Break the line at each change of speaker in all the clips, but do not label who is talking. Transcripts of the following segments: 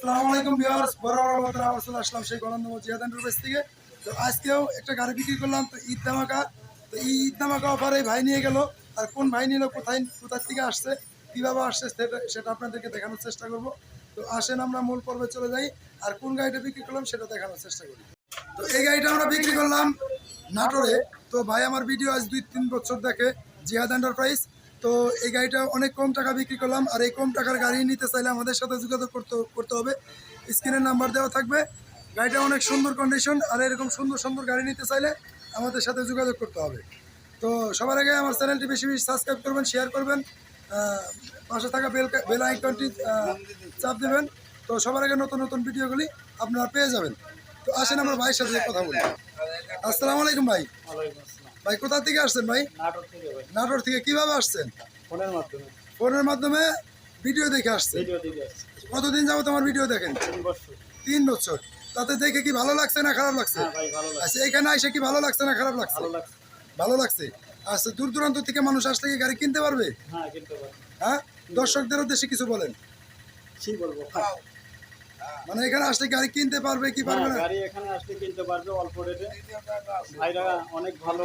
আসসালামু আলাইকুম ভিউয়ার্স বড় বড় আবার চলে আসলাম সেই গণন্দম জিয়াদ এন্টারপ্রাইজ থেকে। তো আজকেও একটা গাড়ি বিক্রি করলাম, তো ঈদ ধামাকা। তো এই ঈদ ধামাকা অফারে ভাই নিয়ে গেল। আর কোন ভাই নিল, কোথায় কোথার থেকে আসছে, কীভাবে আসছে সেটা সেটা আপনাদেরকে দেখানোর চেষ্টা করব। তো আসেন আমরা মূল পর্বে চলে যাই। আর কোন গাড়িটা বিক্রি করলাম সেটা দেখানোর চেষ্টা করি। তো এই গাড়িটা আমরা বিক্রি করলাম নাটোরে। তো ভাই, আমার ভিডিও আজ দুই তিন বছর দেখে জিহাদ এন্টারপ্রাইজ তো এই গাড়িটা অনেক কম টাকা বিক্রি করলাম, আর এই কম টাকার গাড়ি নিতে চাইলে আমাদের সাথে যোগাযোগ করতে করতে হবে। স্ক্রিনের নাম্বার দেওয়া থাকবে। গাড়িটা অনেক সুন্দর কন্ডিশন আর এরকম সুন্দর সুন্দর গাড়ি নিতে চাইলে আমাদের সাথে যোগাযোগ করতে হবে। তো সবার আগে আমার চ্যানেলটি বেশি বেশি সাবস্ক্রাইব করবেন শেয়ার করবেন পাশে থাকা বেল বেল আইকনটি চাপ দেবেন। তো সবার আগে নতুন নতুন ভিডিওগুলি আপনারা পেয়ে যাবেন। তো আসেন আমার ভাইয়ের সাথে কথা বলি। আসসালামু আলাইকুম ভাই। ভাই কোথা থেকে আসছেন ভাই?
নাটোর থেকে ভাই।
নাটোর থেকে কীভাবে আসছেন?
ফোনের মাধ্যমে।
ফোনের মাধ্যমে ভিডিও দেখে আসছেন?
আসছে।
কতদিন যাব তোমার ভিডিও দেখেন?
তিন বছর।
তাতে দেখে কি ভালো লাগছে না খারাপ লাগছে?
হ্যাঁ
আচ্ছা এখানে এসে কি ভালো লাগছে না খারাপ লাগছে?
ভালো লাগছে।
আচ্ছা দূর দূরান্ত থেকে মানুষ আসলে কি গাড়ি কিনতে পারবে?
হ্যাঁ
হ্যাঁ? দর্শকদের উদ্দেশ্যে কিছু বলেন।
কি বলব
মানে এখানে আসলে গাড়ি কিনতে পারবে কি পারবে
হ্যাঁ,
না
গাড়ি এখানে আসলে কিনতে পারবে অল্প রেটে ভাইরা অনেক ভালো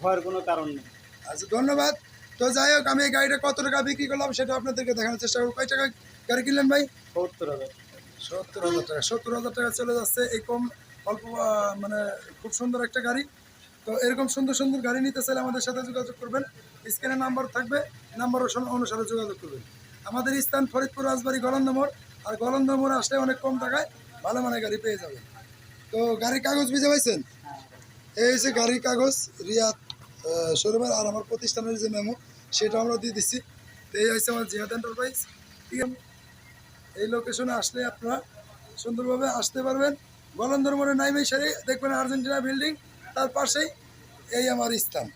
ভয়ের কোনো কারণ নেই।
আচ্ছা ধন্যবাদ। তো যাই হোক আমি এই গাড়িটা কত টাকা বিক্রি করলাম সেটা আপনাদেরকে দেখানোর চেষ্টা করব। কয় টাকা গাড়ি কিনলেন ভাই?
সত্তর হাজার।
সত্তর হাজার টাকা সত্তর হাজার টাকা চলে যাচ্ছে। এই কম অল্প মানে খুব সুন্দর একটা গাড়ি। তো এরকম সুন্দর সুন্দর গাড়ি নিতে চাইলে আমাদের সাথে যোগাযোগ করবেন। স্ক্রিনে নাম্বার থাকবে নাম্বার অনুসারে যোগাযোগ করবেন। আমাদের স্থান ফরিদপুর রাজবাড়ি গলন্দমোড়। আর গলন্দমোড় আসলে অনেক কম টাকায় ভালো মানের গাড়ি পেয়ে যাবেন তো গাড়ির কাগজ বুঝে পাইছেন? এই হচ্ছে গাড়ির কাগজ, রিয়াদ শোরুমের আর আমার প্রতিষ্ঠানের যে মেমো সেটা আমরা দিয়ে দিচ্ছি তো এই হচ্ছে আমার জিহাদ এন্টারপ্রাইজ এই লোকেশনে আসলে আপনারা সুন্দরভাবে আসতে পারবেন। গলন্দর মোড়ে নাইমে সেরে দেখবেন আর্জেন্টিনা বিল্ডিং তার পাশেই এই আমার স্থান।